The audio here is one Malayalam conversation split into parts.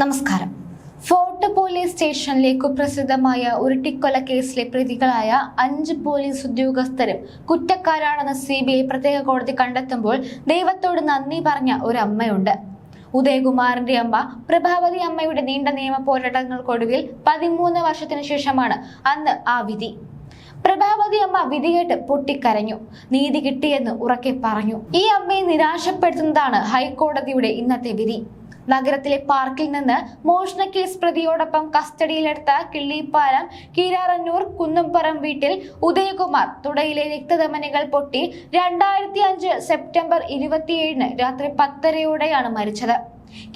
നമസ്കാരം. ഫോർട്ട് പോലീസ് സ്റ്റേഷനിലെ കുപ്രസിദ്ധമായ ഉരുട്ടിക്കൊല കേസിലെ പ്രതികളായ അഞ്ച് പോലീസ് ഉദ്യോഗസ്ഥരും കുറ്റക്കാരാണെന്ന് സി ബി ഐ പ്രത്യേക കോടതി കണ്ടെത്തുമ്പോൾ ദൈവത്തോട് നന്ദി പറഞ്ഞ ഒരു അമ്മയുണ്ട് ഉദയകുമാറിന്റെ അമ്മ പ്രഭാവതി അമ്മയുടെ നീണ്ട നിയമ പോരാട്ടങ്ങൾക്കൊടുവിൽ പതിമൂന്ന് വർഷത്തിനു ശേഷമാണ് അന്ന് ആ വിധി. പ്രഭാവതി അമ്മ വിധികേട്ട് പൊട്ടിക്കരഞ്ഞു. നീതി കിട്ടിയെന്ന് ഉറക്കെ പറഞ്ഞു. ഈ അമ്മയെ നിരാശപ്പെടുത്തുന്നതാണ് ഹൈക്കോടതിയുടെ ഇന്നത്തെ വിധി. നഗരത്തിലെ പാർക്കിൽ നിന്ന് മോഷണ കേസ് പ്രതിയോടൊപ്പം കസ്റ്റഡിയിലെടുത്ത കിള്ളിപ്പാലം കീരാറന്നൂർ കുന്നംപറം വീട്ടിൽ ഉദയകുമാർ തുടയിലെ രക്തധമനികൾ പൊട്ടി രണ്ടായിരത്തി അഞ്ച് സെപ്റ്റംബർ ഇരുപത്തിയേഴിന് രാത്രി പത്തരയോടെയാണ് മരിച്ചത്.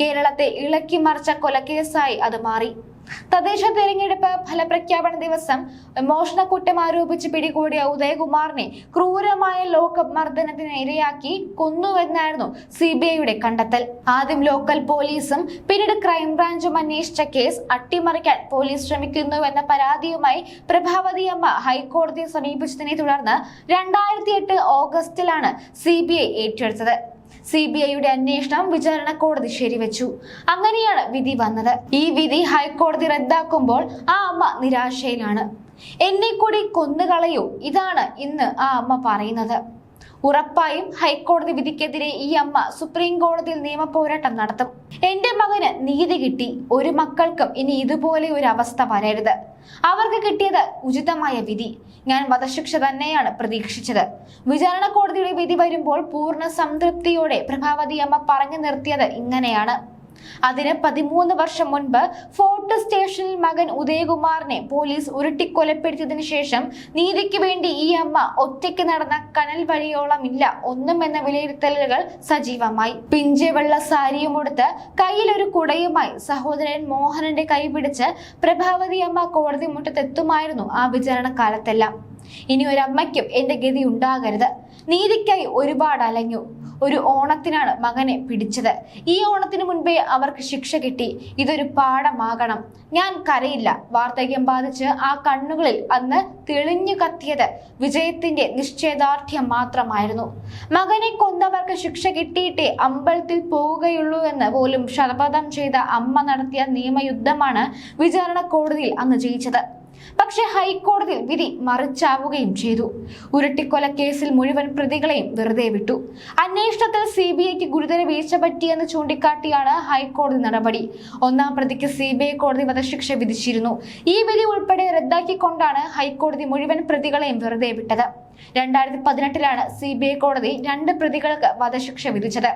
കേരളത്തെ ഇളക്കി മറിച്ച കൊലക്കേസായി അത് മാറി. തദ്ദേശ തെരഞ്ഞെടുപ്പ് ഫലപ്രഖ്യാപന ദിവസം മോഷണക്കുറ്റം ആരോപിച്ച് പിടികൂടിയ ഉദയകുമാറിനെ ക്രൂരമായ ലോക്കപ്പ് മർദ്ദനത്തിന് ഇരയാക്കി കൊന്നുവെന്നായിരുന്നു സി ബി ഐയുടെ കണ്ടെത്തൽ. ആദ്യം ലോക്കൽ പോലീസും പിന്നീട് ക്രൈംബ്രാഞ്ചും അന്വേഷിച്ച കേസ് അട്ടിമറിക്കാൻ പോലീസ് ശ്രമിക്കുന്നുവെന്ന പരാതിയുമായി പ്രഭാവതി അമ്മ ഹൈക്കോടതിയെ സമീപിച്ചതിനെ തുടർന്ന് രണ്ടായിരത്തി എട്ട് ഓഗസ്റ്റിലാണ് സി ബി ഐ ഏറ്റെടുത്തത്. സി ബി ഐയുടെ അന്വേഷണം വിചാരണ കോടതി ശരിവെച്ചു. അങ്ങനെയാണ് വിധി വന്നത്. ഈ വിധി ഹൈക്കോടതി റദ്ദാക്കുമ്പോൾ ആ അമ്മ നിരാശയിലാണ്. എന്നെ കൂടി കൊന്നുകളയോ. ഇതാണ് ഇന്ന് ആ അമ്മ പറയുന്നത്. ഉറപ്പായും ഹൈക്കോടതി വിധിക്കെതിരെ ഈ അമ്മ സുപ്രീം കോടതിയിൽ നിയമ പോരാട്ടം നടത്തും. എന്റെ മകന് നീതി കിട്ടി. ഒരു മക്കൾക്കും ഇനി ഇതുപോലെ ഒരു അവസ്ഥ വരരുത്. അവർക്ക് കിട്ടിയത് ഉചിതമായ വിധി. ഞാൻ വധശിക്ഷ തന്നെയാണ് പ്രതീക്ഷിച്ചത്. വിചാരണ കോടതിയുടെ വിധി വരുമ്പോൾ പൂർണ സംതൃപ്തിയോടെ പ്രഭാവതി അമ്മ പറഞ്ഞു നിർത്തിയത് ഇങ്ങനെയാണ്. അതിന് പതിമൂന്ന് വർഷം മുൻപ് ഫോർട്ട് സ്റ്റേഷനിൽ മകൻ ഉദയകുമാറിനെ പോലീസ് ഉരുട്ടിക്കൊലപ്പെടുത്തിയതിനു ശേഷം നീതിക്ക് വേണ്ടി ഈ അമ്മ ഒറ്റയ്ക്ക് നടന്ന കനൽ വഴിയോളം ഇല്ല. ഒന്നും എന്ന വിലയിരുത്തലുകൾ സജീവമായി. പിഞ്ചെ വെള്ള സാരിയും ഉടുത്ത് കയ്യിലൊരു കുടയുമായി സഹോദരൻ മോഹനന്റെ കൈ പിടിച്ച് പ്രഭാവതി അമ്മ കോടതി മുറ്റത്തെത്തുമായിരുന്നു ആ വിചാരണ കാലത്തെല്ലാം. ഇനി ഒരമ്മയ്ക്കും എന്റെ ഗതി ഉണ്ടാകരുത്. നീതിക്കായി ഒരുപാട് അലഞ്ഞു ഒരു ഓണത്തിനാണ് മകനെ പിടിച്ചത്. ഈ ഓണത്തിന് മുൻപേ അവർക്ക് ശിക്ഷ കിട്ടി. ഇതൊരു പാഠമാകണം. ഞാൻ കരയില്ല. വാർദ്ധക്യം ബാധിച്ച് ആ കണ്ണുകളിൽ അന്ന് തെളിഞ്ഞു കത്തിയത് വിജയത്തിന്റെ നിശ്ചയദാർഢ്യം മാത്രമായിരുന്നു. മകനെ കൊന്നവർക്ക് ശിക്ഷ കിട്ടിയിട്ടേ അമ്പലത്തിൽ പോവുകയുള്ളൂ എന്ന് പോലും ശപഥം ചെയ്ത അമ്മ നടത്തിയ നിയമയുദ്ധമാണ് വിചാരണ കോടതിയിൽ അന്ന് ജയിച്ചത്. പക്ഷെ ഹൈക്കോടതിയിൽ വിധി മറിച്ചാവുകയും ചെയ്തു. ഉരുട്ടിക്കൊല കേസിൽ മുഴുവൻ പ്രതികളെയും വെറുതെ വിട്ടു. അന്വേഷണത്തിൽ സി ബി ഐക്ക് ഗുരുതര വീഴ്ച പറ്റിയെന്ന് ചൂണ്ടിക്കാട്ടിയാണ് ഹൈക്കോടതി നടപടി. ഒന്നാം പ്രതിക്ക് സി ബി ഐ കോടതി വധശിക്ഷ വിധിച്ചിരുന്നു. ഈ വിധി ഉൾപ്പെടെ റദ്ദാക്കിക്കൊണ്ടാണ് ഹൈക്കോടതി മുഴുവൻ പ്രതികളെയും വെറുതെ വിട്ടത്. രണ്ടായിരത്തി പതിനെട്ടിലാണ് സി ബി ഐ കോടതി രണ്ട് പ്രതികൾക്ക് വധശിക്ഷ വിധിച്ചത്.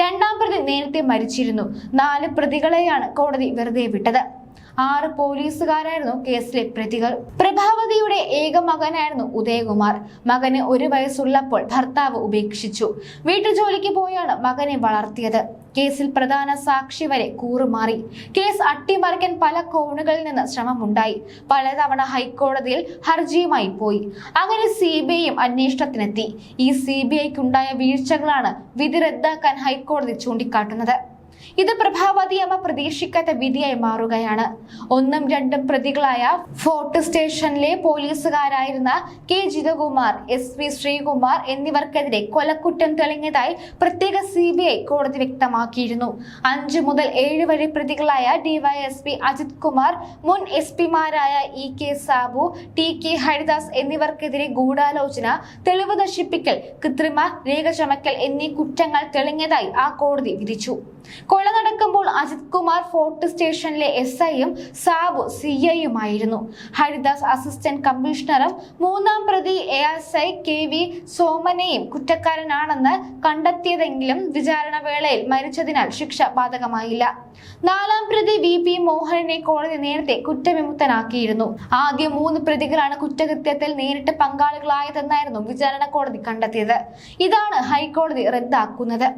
രണ്ടാം പ്രതി നേരത്തെ മരിച്ചിരുന്നു. നാല് പ്രതികളെയാണ് കോടതി വെറുതെ വിട്ടത്. ആറ് പോലീസുകാരായിരുന്നു കേസിലെ പ്രതികൾ. പ്രഭാവതിയുടെ ഏക മകനായിരുന്നു ഉദയകുമാർ. മകന് ഒരു വയസ്സുള്ളപ്പോൾ ഭർത്താവ് ഉപേക്ഷിച്ചു. വീട്ടുജോലിക്ക് പോയാണ് മകനെ വളർത്തിയത്. കേസിൽ പ്രധാന സാക്ഷി വരെ കൂറുമാറി. കേസ് അട്ടിമറിക്കാൻ പല കോണുകളിൽ നിന്ന് ശ്രമമുണ്ടായി. പലതവണ ഹൈക്കോടതിയിൽ ഹർജിയുമായി പോയി. അങ്ങനെ സി ബി ഐയും അന്വേഷണത്തിനെത്തി. ഈ സി ബി ഐക്കുണ്ടായ വീഴ്ചകളാണ് വിധി റദ്ദാക്കാൻ ഹൈക്കോടതി ചൂണ്ടിക്കാട്ടുന്നത്. ഇത് പ്രഭാവതി അമ്മ പ്രതീക്ഷിക്കാത്ത വിധിയായി മാറുകയാണ്. ഒന്നും രണ്ടും പ്രതികളായ ഫോർട്ട് സ്റ്റേഷനിലെ പോലീസുകാരായിരുന്ന K Jithakumar S V Sreekumar എന്നിവർക്കെതിരെ കൊലക്കുറ്റം തെളിഞ്ഞതായി പ്രത്യേക സി ബി ഐ കോടതി വ്യക്തമാക്കിയിരുന്നു. അഞ്ചു മുതൽ ഏഴ് വരെ പ്രതികളായ ഡിവൈഎസ്പി അജിത് കുമാർ മുൻ S പിമാരായ E K Sabu T K Haridas എന്നിവർക്കെതിരെ ഗൂഢാലോചന തെളിവ് നശിപ്പിക്കൽ കൃത്രിമ രേഖ ചമക്കൽ എന്നീ കുറ്റങ്ങൾ തെളിഞ്ഞതായി ആ കോടതി വിധിച്ചു. കൊല നടക്കുമ്പോൾ അജിത് കുമാർ ഫോർട്ട് സ്റ്റേഷനിലെ എസ് ഐയും സാബു സി ഐയുമായിരുന്നു. ഹരിദാസ് അസിസ്റ്റന്റ് കമ്മീഷണറും മൂന്നാം പ്രതി A S I K V സോമനെയും കുറ്റക്കാരനാണെന്ന് കണ്ടെത്തിയതെങ്കിലും വിചാരണ വേളയിൽ മരിച്ചതിനാൽ ശിക്ഷ ബാധകമായില്ല. നാലാം പ്രതി വി പി മോഹനനെ കോടതി നേരത്തെ കുറ്റവിമുക്തനാക്കിയിരുന്നു. ആദ്യ മൂന്ന് പ്രതികളാണ് കുറ്റകൃത്യത്തിൽ നേരിട്ട് പങ്കാളികളായതെന്നായിരുന്നു വിചാരണ കോടതി കണ്ടെത്തിയത്. ഇതാണ് ഹൈക്കോടതി റദ്ദാക്കുന്നത്.